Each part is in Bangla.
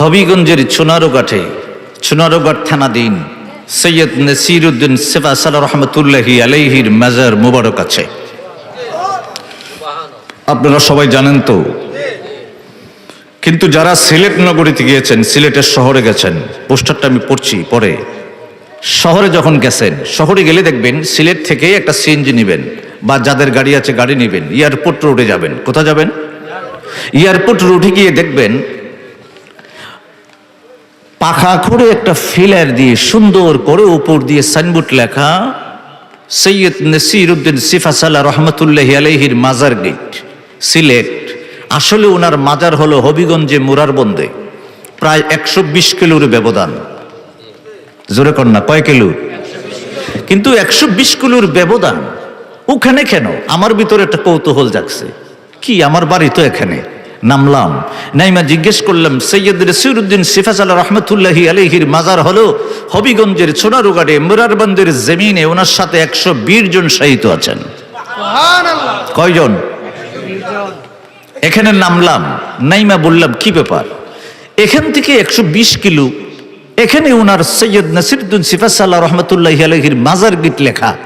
হবিগঞ্জের চুনারোঘাটে চুনারোঘাট থানাধীন সৈয়দ নসির উদ্দিন সেফা সাল রহমতুল্লাহি আলাইহির মাজার মুবারক আছে। আপনারা সবাই জানেন তো, কিন্তু যারা সিলেট নগরীতে গিয়েছেন, সিলেটের শহরে গেছেন, পোস্টারটা আমি পড়ছি পরে, শহরে যখন গেছেন, শহরে গেলে দেখবেন সিলেট থেকে একটা সিএনজি নেবেন, বা যাদের গাড়ি আছে গাড়ি নেবেন, এয়ারপোর্ট রোডে যাবেন কোথা যাবেন? এয়ারপোর্ট রোডে গিয়ে দেখবেন পাখা করে একটা ফিলার দিয়ে সুন্দর করে উপর দিয়ে সাইনবোর্ড লেখা, সৈয়দ নসির উদ্দিন সিফাসাল্লাহ রহমতুল্লাহ আলহির মাজার গেট সিলেট আসলে ওনার মাজার হলো হবিগঞ্জে মুরারবন্দে প্রায় একশো বিশ কিলোর ব্যবধান। জোরে কন্যা কয় কিলো? কিন্তু একশো বিশ কিলোর ব্যবধান, ওখানে কেন? আমার ভিতরে একটা কৌতূহল জাগছে। কি, আমার বাড়ি তো এখানে? নামলাম। নাইমা জিজ্ঞেস করলাম সৈয়দ রসিরুদ্দিন সিফাজ আল্লাহ রহমতুল্লাহি আলহির মাজার হলো হবিগঞ্জের সোনারুগাড়ে মুরারবন্দের জমিনে ওনার সাথে একশো বিশ জন শাহিত আছেন। কয়জন? এখানে নামলাম। নাইমা বললাম কি ব্যাপার? এখান থেকে একশো বিশ কিলো এখানে ওনার সৈয়দ নাসিরুদ্দিন সিফাস আল্লাহ রহমতুল্লাহ আলহির মাজার গীত লেখা।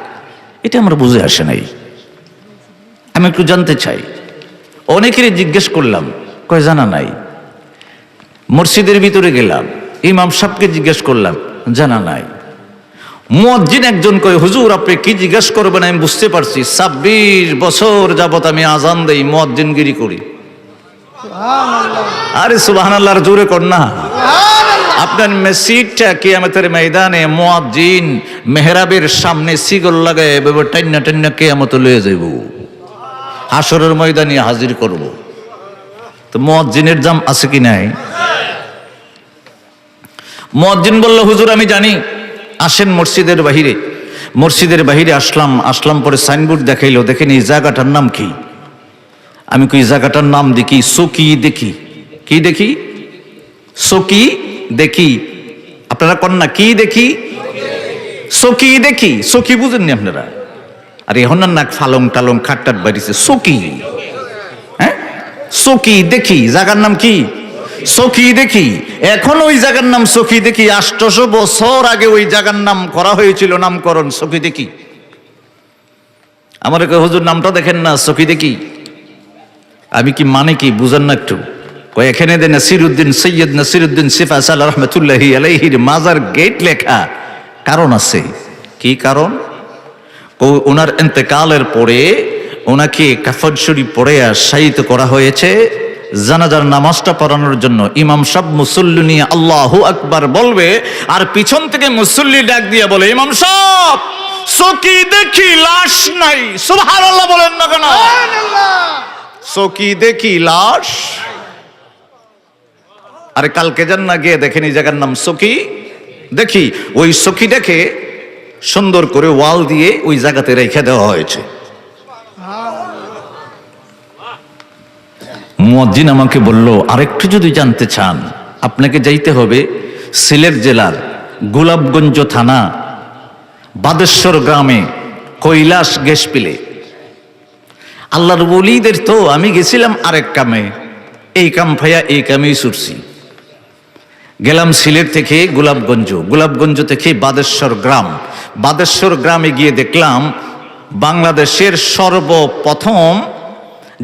এটা আমার বুঝে আসে নাই। আমি একটু জানতে চাই অনেকেরই জিজ্ঞেস করলাম কয় জানা নাই। মসজিদের ভিতরে গেলাম ইমাম সাহেবকে জিজ্ঞেস করলাম জানা নাই। মুয়াজ্জিন একজন কয় হুজুর আপনি কি জিজ্ঞেস করবেন? আমি বুঝতে পারছি ছাব্বিশ বছর যাবত আমি আজান দেই মুয়াজ্জিনগিরি করি। আরে সুবাহ আল্লাহর জোরে কর না। আপনার মেসিডটা কিয়ামতের ময়দানে মুয়াজ্জিন মেহরাবের সামনে সিগল লাগায় টান্না টান্না কিয়ামত লয়ে যাইব। হাসরের ময়দানে হাজির করব। তো মুয়াজ্জিনের দাম আছে কি নাই? মুয়াজ্জিন বলল, হুজুর, আমি জানি। আসেন মসজিদের বাহিরে। মসজিদের বাহিরে আসলাম আসলাম পরে সাইনবোর্ড দেখাইলো, দেখেন এই জায়গাটার নাম কি? আমি কই জায়গাটার নাম দেখি, সকি দেখি। কি দেখি? সকি দেখি। আপনারা কন্যা কি দেখি? সকি দেখি। সকি বুঝেননি আপনারা? আর এখন না ফালং টালং খাট্টাট বাড়িছে। সকি হ্যাঁ? সকি দেখি। জায়গার নাম কি? সখী দেখি। এখন ওই জায়গার নাম সখী দেখি। আষ্টশো বছর আগে ওই জায়গার নাম করা হয়েছিল, নামকরণ সখী দেখি। আমার হুজুর, নামটা দেখেন না, সখী দেখি। আমি কি মানে কি, বুঝেন না একটু। কয়, এখানে দে নাসিরুদ্দিন সৈয়দ নাসিরুদ্দিন সিফা সাল রহমতুল্লাহি আলাইহির মাজার গেট লেখা, কারণ আছে। কি কারণ? ও ওনার এতেকালের পরে ওনাকে কাফন শরীফ পড়ে আর শায়িত করা হয়েছে। জানাজার নামাজটা পড়ানোর জন্য ইমাম সাহেব মুসল্লি নিয়ে আল্লাহ আকবার বলবে আর পিছন থেকে মুসল্লি ডাক দিয়ে বলে ইমাম সাহেব সকি দেখি লাশ নাই। সুবহানাল্লাহ বলেন না কেন? সকি দেখি লাশ আরে কালকে যান না গিয়ে দেখেন এই জায়গার নাম সকি দেখি ওই সখী দেখে সুন্দর করে ওয়াল দিয়ে ওই জায়গাতে রেখে দেওয়া হয়েছে। মুয়াজ্জিন আমাকে বলল, আরেকটু যদি জানতে চান, আপনাকে যাইতে হবে সিলেট জেলার গোলাপগঞ্জ থানা, বাদেশ্বর গ্রামে, কৈলাস গ্যাস পিলে আল্লাহর বলিদের তো, আমি গেছিলাম আরেক কামে। এই কাম ভাইয়া এই কামেই ছুটছি গেলাম সিলেট থেকে গোলাপগঞ্জ। গোলাপগঞ্জ থেকে বাদেশ্বর গ্রাম। বাদেশ্বর গ্রামে গিয়ে দেখলাম বাংলাদেশের সর্বপ্রথম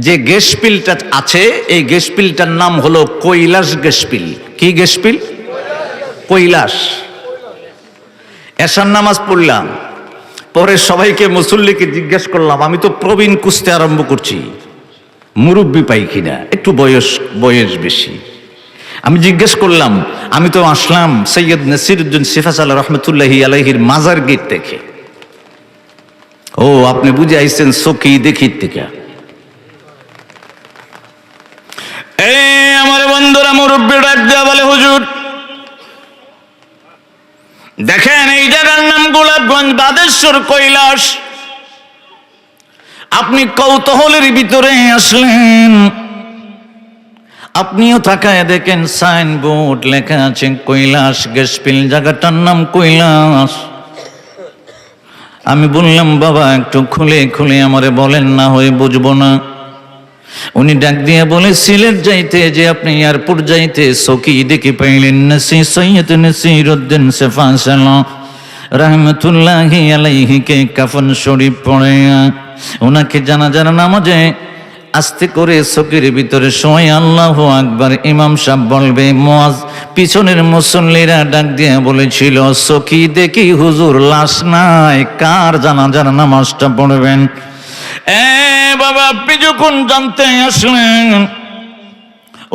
যে গ্যাসপিলটা আছে, এই গ্যাসপিলটার নাম হলো কৈলাস গ্যাসপিল কি গ্যাসপিল কৈলাস। এসার নামাজ পড়লাম। পরে সবাইকে মুসল্লিকে জিজ্ঞেস করলাম, আমি তো প্রবীণ কুস্তে আরম্ভ করছি। মুরব্বী পাই কিনা? একটু বয়স বয়স বেশি। আমি জিজ্ঞেস করলাম, আমি তো আসলাম সৈয়দ নসিরুদ্দিন সিফাস আল্লাহ রহমতুল্লাহি আলহির মাজার গেট দেখে। ও, আপনি বুঝে আইসেন সখী দেখির থেকে। আমার বন্ধুরা, মুরব্বী ডাক দেওয়া বলে, হুজুর। দেখেন, এই জায়গার নাম গোলাপগঞ্জ, বাদেশ্বর কৈলাস। আপনি কৌতূহলের ভিতরে আসলেন। আপনিও তাকায় দেখেন সাইনবোর্ড লেখা আছে, কৈলাস গ্যাসপিল জায়গাটার নাম কৈলাস। আমি বললাম, বাবা, একটু খুলে খুলে আমারে বলেন, না হয়ে বুঝব না। উনি ডাক দিয়ে বলে, সিলেট যাইতে যে আপনি এয়ারপোর্ট যাইতে সকি দেখে পাইলেন নসি সৈয়দ নসির উদ্দিন সেফাসাল রহমতুল্লাহি আলাইহিকে কাফন শরীফ পড়ে ওনাকে জানা জানা নামাজে আস্তে করে সকির ভিতরে সময় আল্লাহ আকবার। ইমাম সাহেব বলবে মজ পিছনের মুসল্লিরা ডাক দিয়ে বলেছিল, সখি দেখি হুজুর লাশ নাই, কার জানা জানা নামাজটা পড়বেন? এ বাবা, আপনি যখন জানতে আসলেন,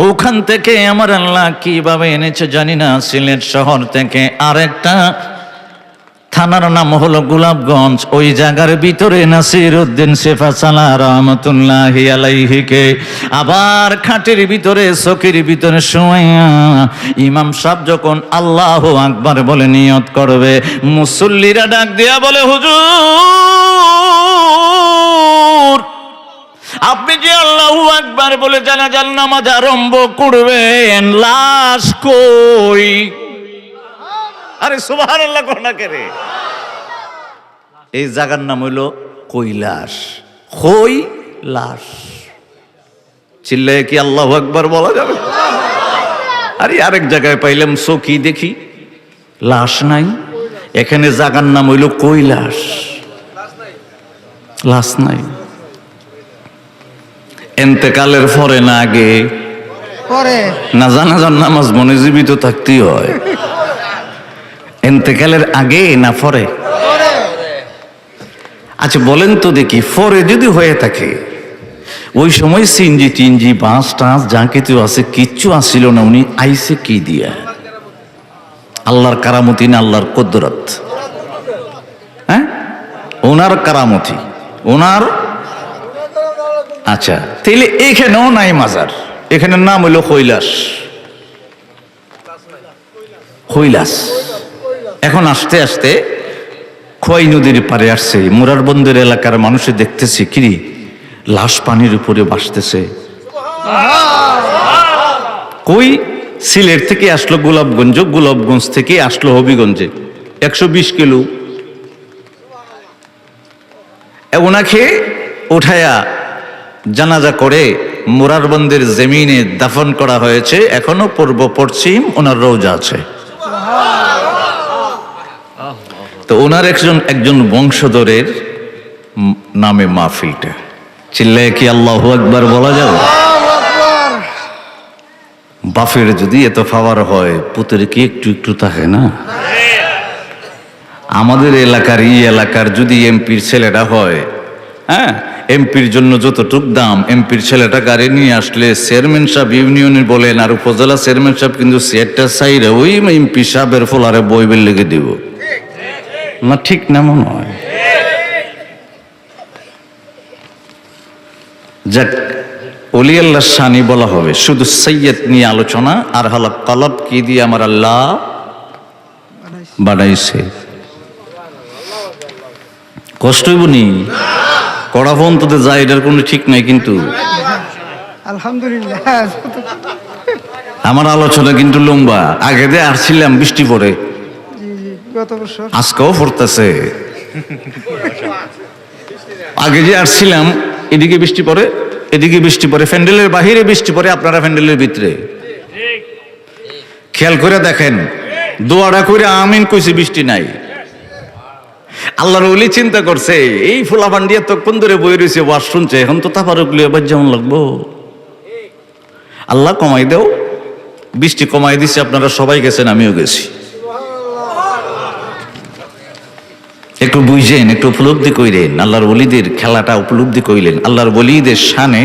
ওখান থেকে আমার আল্লাহ কীভাবে এনেছে জানি না, সিলেট শহর থেকে আরেকটা থানার নাম হলো গোলাপগঞ্জ। ওই জায়গার ভিতরে নাসির উদ্দিন শেফা সালা রহমতুল্লাহ আলাইহিকে আবার খাটের ভিতরে, চকির ভিতরে শোয়া ইমাম সাহেব যখন আল্লাহ আকবার বলে নিয়ত করবে, মুসল্লিরা ডাক দিয়া বলে, হুজুর, আপনি যে আল্লাহ আকবার বলে জানা জান নামাজ আরম্ভ করবেন, লাশ কই? আরে সুবাহান আল্লাহ করোনা কেরে এই জায়গার নাম হইল কৈলাস। খই লাশ চিল্লায় কি আল্লাহ একবার বলা যাবে? আরে আরেক জায়গায় পাইলাম চকি দেখি। লাশ নাই। এখানে জাগার নাম হইল কৈলাস। লাশ নাই। এন্তেকালের পরে না আগে? পরে। না জানা যান নামাজ মনে জীবিত থাকতেই হয়। এন্তেকালের আগে না পরে আচ্ছা বলেন তো দেখি ফরে যদি হয়ে থাকে ওই সময় সিনজি টিনজি বাঁশ টাঁস যা কিছু আছে কিচ্ছু আসিল না উনি আইসে কি দিয়া? আল্লাহর কারামতি না আল্লাহর কদরত? হ্যাঁ? ওনার কারামতি। ওনার? আচ্ছা তাহলে এখানেও নাই মাজার। এখানের নাম হইল কৈলাস। কৈলাস। এখন আস্তে আস্তে খোয়াই নদীর পারে আসছে। মুরার বন্দর এলাকার মানুষে দেখতেছে কিরি লাশ পানির উপরে বাসতেছে কই? সিলেট থেকে আসলো গোলাপগঞ্জ গোলাপগঞ্জ থেকে আসলো হবিগঞ্জে। একশো বিশ কিলো। ওনাকে উঠায়া জানাজা করে মোরারবন্দের জমিনে দাফন করা হয়েছে। এখনও পূর্ব পশ্চিম ওনার রোজা আছে। তো ওনার একজন একজন বংশধরের নামে মাহফিলটা। চিল্লায় কি আল্লাহ একবার বলা যাবে? বাফের যদি এত পাওয়ার হয়, পুতের কি একটু একটু থাকে না? আমাদের এলাকার, এই এলাকার যদি এমপির ছেলেটা হয় হ্যাঁ এমপির জন্য যতটুক দাম, এমপির ছেলেটা গাড়ি নিয়ে আসলে চেয়ারম্যান সাহেব ইউনিয়নের বলেন, আর উপজেলা চেয়ারম্যান সাহেব কিন্তু চেয়ারটা সাইরে ওই এমপি সাহেবের ফোলারে বইবেল লেগে দিব। না ঠিক না মনে হয় যাক অলি আল্লাহ শানি বলা হবে। শুধু সৈয়দ নিয়ে আলোচনা আর হল কলব কি দিয়ে আমার আল্লাহ বানাইছে? কষ্ট হইবনি কড়া ফোন তোদের যায় এটার কোনো ঠিক নাই কিন্তু। আলহামদুলিল্লাহ। আমার আলোচনা কিন্তু লম্বা। আগে দিয়ে আসছিলাম বৃষ্টি পড়ে বছর আজকেও পড়তেছে। আগে যে আসছিলাম, এদিকে বৃষ্টি পড়ে, এদিকে বৃষ্টি পড়ে প্যান্ডেলের বাহিরে বৃষ্টি পড়ে, আপনারা প্যান্ডেলের ভিতরে। খেয়াল করে দেখেন, দোয়াটা করে আমিন কইছে বৃষ্টি নাই। আল্লাহর ওলি চিন্তা করছে, এই ফুলা পান্ডিয়া তখন ধরে বই রয়েছে ওয়াজ শুনছে, এখন তো তাপারুকলি এবার যেমন লাগবো। আল্লাহ কমাই দেও, বৃষ্টি কমাই দিছে, আপনারা সবাই গেছেন, আমিও গেছি। একটু বুঝেন, একটু উপলব্ধি কইলেন আল্লাহর বলিদের খেলাটা উপলব্ধি কইলেন। আল্লাহর বলিদের শানে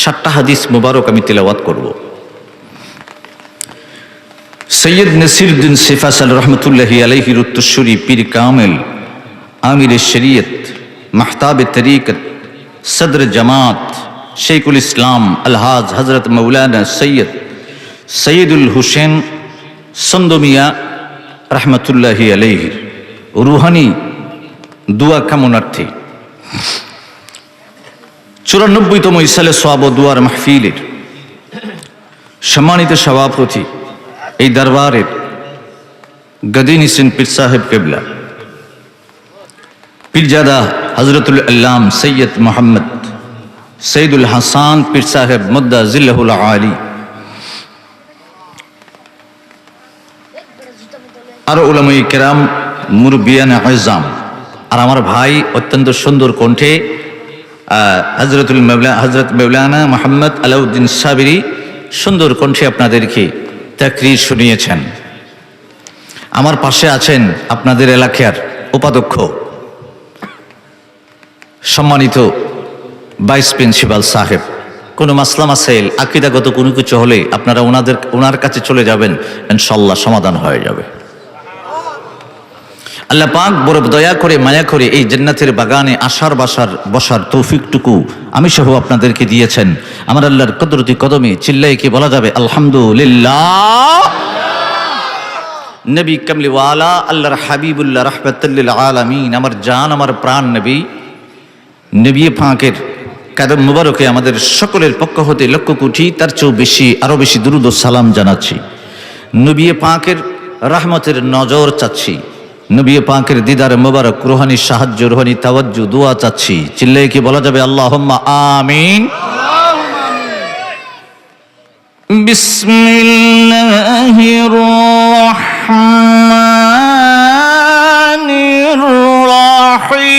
সাতটা হাদিস মুবারক আমি তেলাওয়াত করব। সৈয়দ নসিরুদ্দিন সিফাসাল রহমতুল্লাহি আলহির উত্তরসূরি পীর কামেল আমির শরিয়ত মাহতাব তরিকত সদর জামাত শেখুল ইসলাম আলহাজ হজরত মৌলানা সৈয়দ সৈয়দুল হুসেন সন্দমিয়া রহমতুল্লাহি আলহির রুহানি দুয়া কামনার্থী। চুরানব্বইতম ইসালে সোয়াব দুয়ার মাহফিলের সম্মানিত সভাপতি এই দরবারের গদিন ইসিন পীর সাহেব কেবলা, পীরজাদা হজরতুল আল্লাম সৈয়দ মোহাম্মদ সৈদুল হাসান পীর সাহেব মুদ্দা জিল্লাহুল আলী। আর উলামাই কেরাম মুরবিয়ান আজাম আর আমার ভাই অত্যন্ত সুন্দর কণ্ঠে হজরতুল হজরত মেবলানা মোহাম্মদ আলাউদ্দিন সাবিরি সুন্দর কণ্ঠে আপনাদেরকে তাকরির শুনিয়েছেন। আমার পাশে আছেন আপনাদের এলাকার উপাধ্যক্ষ, সম্মানিত ভাইস প্রিন্সিপাল সাহেব। কোনো মাসলা মাসাইল, আকিদাগত কোনো কিছু হলে আপনারা ওনাদের, ওনার কাছে চলে যাবেন, ইনশাল্লাহ সমাধান হয়ে যাবে। আল্লাহ পাক বড় দয়া করে, মায়া করে এই জান্নাতের বাগানে আসার বাসার বসার তৌফিকটুকু আমি সহ আপনাদেরকে দিয়েছেন। আমার আল্লাহর কদরতি কদমে চিল্লাই কি বলা যাবে? আলহামদুলিল্লাহ। নবী কামলিওয়ালা আল্লাহর হাবিবুল্লাহ রহমতুল্লিল আলমিন, আমার জান, আমার প্রাণ নবী। নবী ফাঁকের কাদম মুবারকে আমাদের সকলের পক্ষ হতে লক্ষ কোটি, তার চেয়েও বেশি, আরও বেশি দুরুদ সালাম জানাচ্ছি। নবী পাকের রহমতের নজর চাচ্ছি। নবী পাকের দিদার মোবারক, রোহানি সাহায্য, রোহানি তাওয়াজ্জু, দোয়া চাচ্ছি। চিল্লে কি বলা যাবে? আল্লাহ আমিন। বিসমিল্লাহির রহমানির রহিম।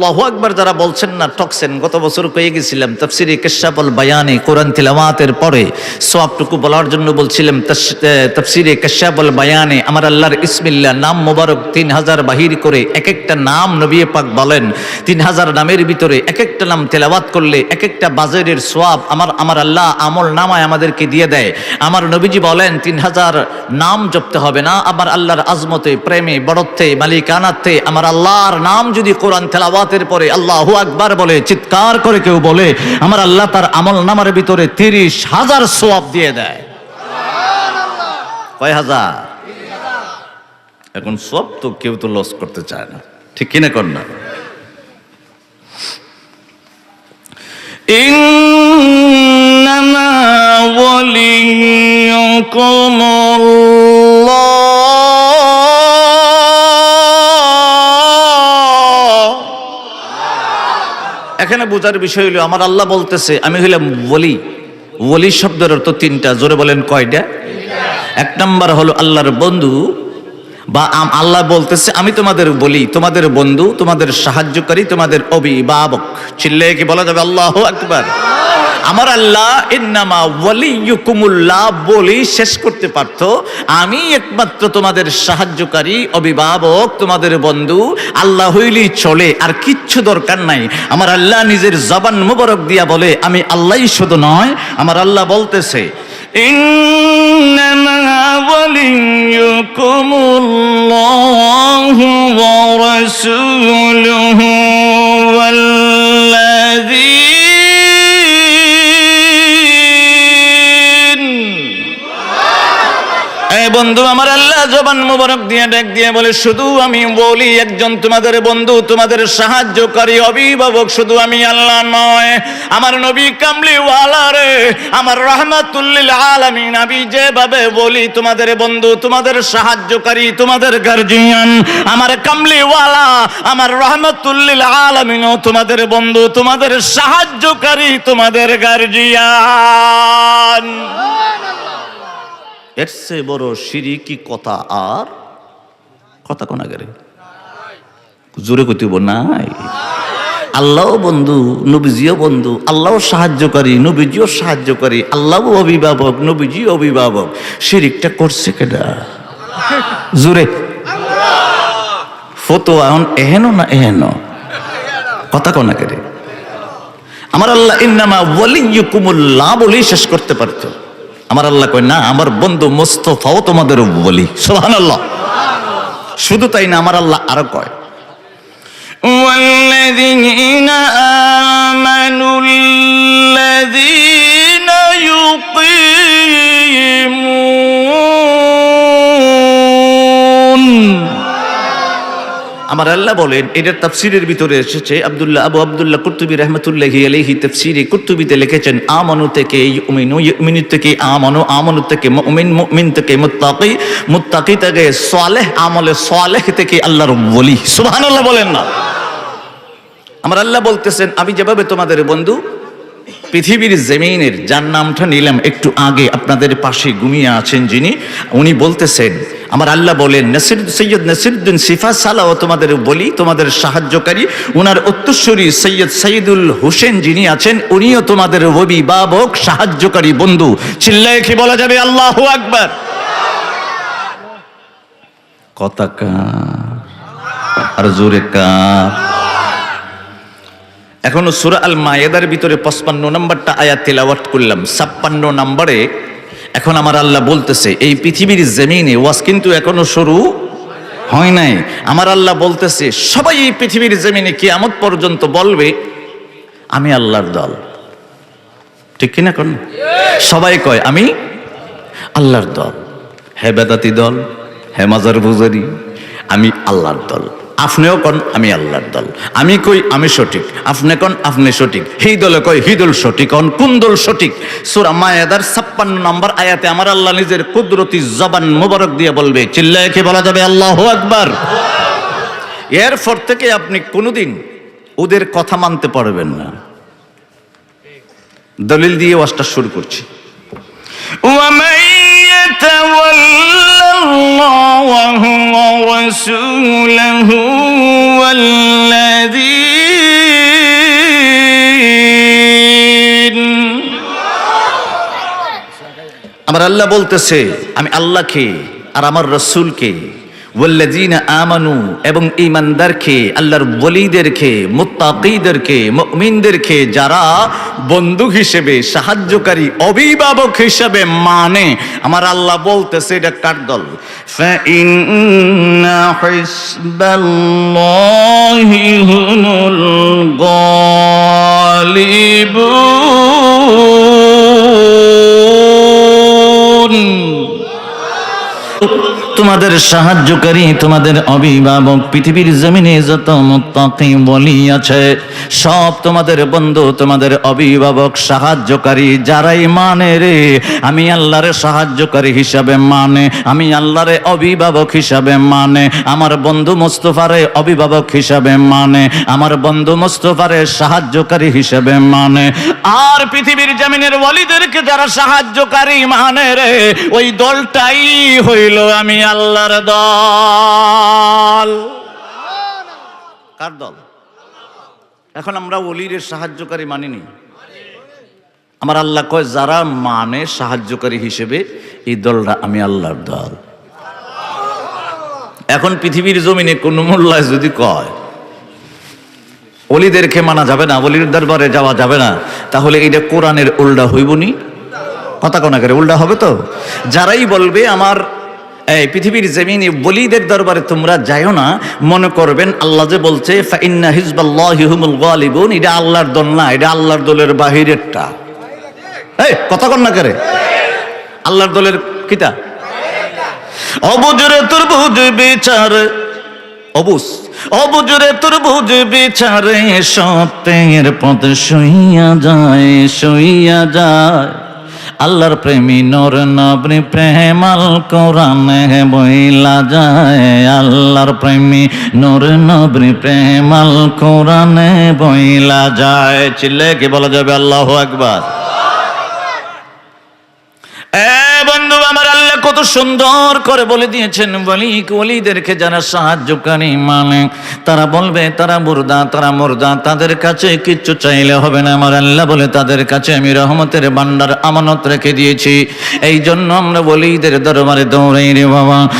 আল্লাহ আকবার যারা বলছেন না টকছেন গত বছর পেয়ে গেছিলাম, তফসিরি কেশাবল বায়ানে কোরআন তিলামাতের পরে সবটুকু বলার জন্য বলছিলাম তফসিরে কেশাবল বায়ানে, আমার আল্লাহর ইসমিল্লা নাম মোবারক তিন হাজার বাহির করে এক একটা নাম নবী পাক বলেন। তিন হাজার নামের ভিতরে এক একটা নাম তেলাওয়াত করলে এক একটা বাজারের সোয়াব আমার আমার আল্লাহ আমল নামায় আমাদেরকে দিয়ে দেয়। আমার নবীজি বলেন, তিন হাজার নাম জপতে হবে না আমার আল্লাহর আজমতে, প্রেমে বড়ত্বে মালিকানাতে আমার আল্লাহর নাম যদি কোরআন তেলাওয়াতের পরে আল্লাহ আকবার বলে চিৎকার করে কেউ বলে আমার আল্লাহ তার আমল নামার ভিতরে তিরিশ হাজার সোয়াব দিয়ে দেয় কয় হাজার এখন সব তো কেউ তো লস করতে চায় না ঠিক কিনা কর না إنما وليكم الله এখানে বোঝার বিষয় হলো আমার আল্লাহ বলতেছে, আমি হইলাম বলি বলি শব্দের অর্থ তিনটা, জোরে বলেন কয়টা? এক নম্বর হলো আল্লাহর বন্ধু, বা আল্লাহ বলতেছে, আমি তোমাদের বলি, তোমাদের বন্ধু, তোমাদের সাহায্যকারী, তোমাদের অভিভাবক। চিল্লে কি বলা যাবে? আল্লাহ আকবার। আমার আল্লাহ বলি শেষ করতে পারত। আমি একমাত্র তোমাদের সাহায্যকারী অভিভাবক, তোমাদের বন্ধু, আল্লাহ হইলি চলে, আর কিচ্ছু দরকার নাই। আমার আল্লাহ নিজের জবান মুবারক দিয়া বলে, আমি আল্লাহই শুধু নয়, আমার আল্লাহ বলতেছে, ইন্নামা ওয়ালিউকুমুল্লাহ বন্ধু, আমার আল্লাহ জবান মুবারক দিয়ে ডাক দিয়ে বলে, শুধু আমি বলি, একজন তোমাদের বন্ধু, তোমাদের সাহায্যকারী অভিভাবক, শুধু আমি আল্লাহ নয়। আমার নবী কামলি রে, আমার রহমাতুল্লিল আলামিন, আমি যেভাবে বলি, তোমাদের বন্ধু, তোমাদের সাহায্যকারী, তোমাদের গার্জিয়ান আমার কামলিওয়ালা, আমার রহমতুল্লিল আলামিনও তোমাদের বন্ধু, তোমাদের সাহায্যকারী, তোমাদের গার্জিয়ান এর চেয়ে বড় সিঁড়ি কি কথা আর কথা কোনা গেলে জোরে কইতেব নাই। আল্লাহ বন্ধু, নবীজিও বন্ধু আল্লাহ সাহায্যকারী, নবীজিও সাহায্যকারী আল্লাহ অভিভাবক নবীজি অভিভাবক। শিরিকটা করছে কেডা? জোরে। ফতো এখন এহেন না এহেন? কথা কোনা কেড়ে আমার আল্লাহ ইন্নামা ওয়ালিয়ুকুমুল্লাহ বলেই শেষ করতে পারতো। আমার আল্লাহ কয় না আমার বন্ধু মোস্তফাও তোমাদের বলি সোহান আল্লাহ শুধু তাই না আমার আল্লাহ আরো কয় والذين آمنوا الذين يقيمون আমার আল্লাহ বলেন, এটার তাফসিরের ভিতরে এসেছে, আব্দুল্লাহ আবু আব্দুল্লাহ কুর্তুবী রহমতুল্লাহি আলাইহি তাফসিরে কুর্তুবিতে লিখেছেন, আমানু থেকে ইউমিনু ইউমিনু থেকে আমানু আমানু থেকে মুমিন মুমিন থেকে মুত্তাকি মুত্তাকি থেকে সালেহ, আমলে সালেহ থেকে আল্লাহর ওলি। সুবহানাল্লাহ বলেন না। আমার আল্লাহ বলতেছেন, আমি যেভাবে তোমাদের বন্ধু পৃথিবীর জমিনের যার নামটা নিলাম, একটু আগে আপনাদের পাশে ঘুমিয়ে আছেন যিনি, উনি বলতেছেন আমার আল্লাহ বলেন, নাসির সৈয়দ নাসিরুদ্দিন সিফা সালাও তোমাদের বলি, তোমাদের সাহায্যকারী। উনার উত্তরস্বরী সৈয়দ সৈয়দুল হোসেন যিনি আছেন, উনিও তোমাদের অভিভাবক, সাহায্যকারী বন্ধু। চিল্লায় কি বলা যাবে? আল্লাহ আকবার। কথাকার আর জোরে কার? এখনও সুরা আল মায়েদার ভিতরে পঁচপান্ন নম্বরটা আয়াত তেলাওয়াত করলাম। ছাপ্পান্ন নম্বরে এখন আমার আল্লাহ বলতেছে, এই পৃথিবীর জমিনে ওয়াজ কিন্তু এখনও শুরু হয় নাই। আমার আল্লাহ বলতেছে, সবাই এই পৃথিবীর জমিনে কিয়ামত পর্যন্ত বলবে, আমি আল্লাহর দল। ঠিক কিনা কোন? সবাই কয়, আমি আল্লাহর দল। হে বেদাতি দল, হে মাজার বুজারি আমি আল্লাহর দল। আপনিও কন, আমি আল্লাহর দল। আমি কই, আমি সঠিক। আপনি কন, আপনি সঠিক। সেই দলে হি দল সঠিক হন। কোন দল সঠিক? সুরা মায়াদার ছাপ্পান্ন নম্বর আয়াতে আমার আল্লাহ নিজের কুদরতি জবান মুবারক দিয়ে বলবে, চিল্লায় কি বলা যাবে? আল্লাহ আকবার। এরপর থেকে আপনি কোনোদিন ওদের কথা মানতে পারবেন না। দলিল দিয়ে ওয়াজটা শুরু করছি। ওয়ামাই يتول الله ورسوله والذين আমার আল্লাহ বলতেছে আমি আল্লাহকে আর আমার রসুলকে ওয়াল্লাযীনা আমানু এবং ঈমানদারকে, আল্লাহর ওলিদেরকে মুত্তাকিদেরকে, মুমিনদেরকে যারা বন্ধু হিসেবে, সাহায্যকারী অভিভাবক হিসেবে মানে আমার আল্লাহ বলতেছে এটা কার দল? ফাইন্না তোমাদের সাহায্যকারী, তোমাদের অভিভাবক, পৃথিবীর জমিনে যত মুত্তাকি বলি আছে, সব তোমাদের বন্ধু, তোমাদের অভিভাবক, সাহায্যকারী যারাই মানে রে, আমি আল্লাহর সাহায্যকারী হিসাবে মানে আমি আল্লাহরে অভিভাবক হিসাবে মানে আমার বন্ধু মোস্তফারে অভিভাবক হিসাবে মানে আমার বন্ধু মোস্তফারে সাহায্যকারী হিসাবে মানে। আর পৃথিবীর জমিনের ওয়ালিদেরকে যারা সাহায্যকারী মানে রে, ওই দলটাই হইল আমি আল্লাহর দল। কার দল? এখন আমরা ওলির সাহায্যকারী মানিনি। আমার আল্লাহ কয়, যারা মানে সাহায্যকারী হিসেবে এই দলটা আমি আল্লাহর দল। এখন পৃথিবীর জমিনে কোন মোল্লায় যদি কয় অলিদেরকে মানা যাবে না অলির দরবারে যাওয়া যাবে না, তাহলে এটা কোরআনের উল্টা হইবনি? কথা কোনা করে উল্টা হবে তো? যারাই বলবে, আমার এই পৃথিবীর জমিনে বলিদের দরবারে তোমরা যাইও না। মনে করবেন আল্লাহ যে বলছে, ফাইন্না হিজবাল্লাহি হুমুল গালিবুন। এটা আল্লাহর দল না, এটা আল্লাহর দলের বাহিরেরটা। এই, কথা কন না করে? আল্লাহর দলের কিতা অবুজরে তোর বুঝ বিচার। অবুজ। অবুজরে তোর বুঝ বিচারে। সত্যের পথ সইয়া যায় সইয়া যায়। আল্লাহর প্রেমী নর নবরি প্রেমাল কোরআনে বইলা যায়। আল্লাহর প্রেমী নর নবরি প্রেমাল কোরআন বইলা যায়। চিল্লে কি বলা যাবে? আল্লাহ একবার এ বন্ধু আমার আল্লাহ কত সুন্দর করে বলে দিয়েছেন বলি ওলিদেরকে যারা সাহায্যকারী মানে তারা বলবে, তারা মুর্দা তারা মুর্দা, তাদের কাছে কিচ্ছু চাইলে হবে না। আমার আল্লাহ বলে, তাদের কাছে আমি রহমতের বান্ডার আমানত রেখে দিয়েছি। এই জন্য আমরা বলিদের দরবারে দৌড়াই রে বাবা।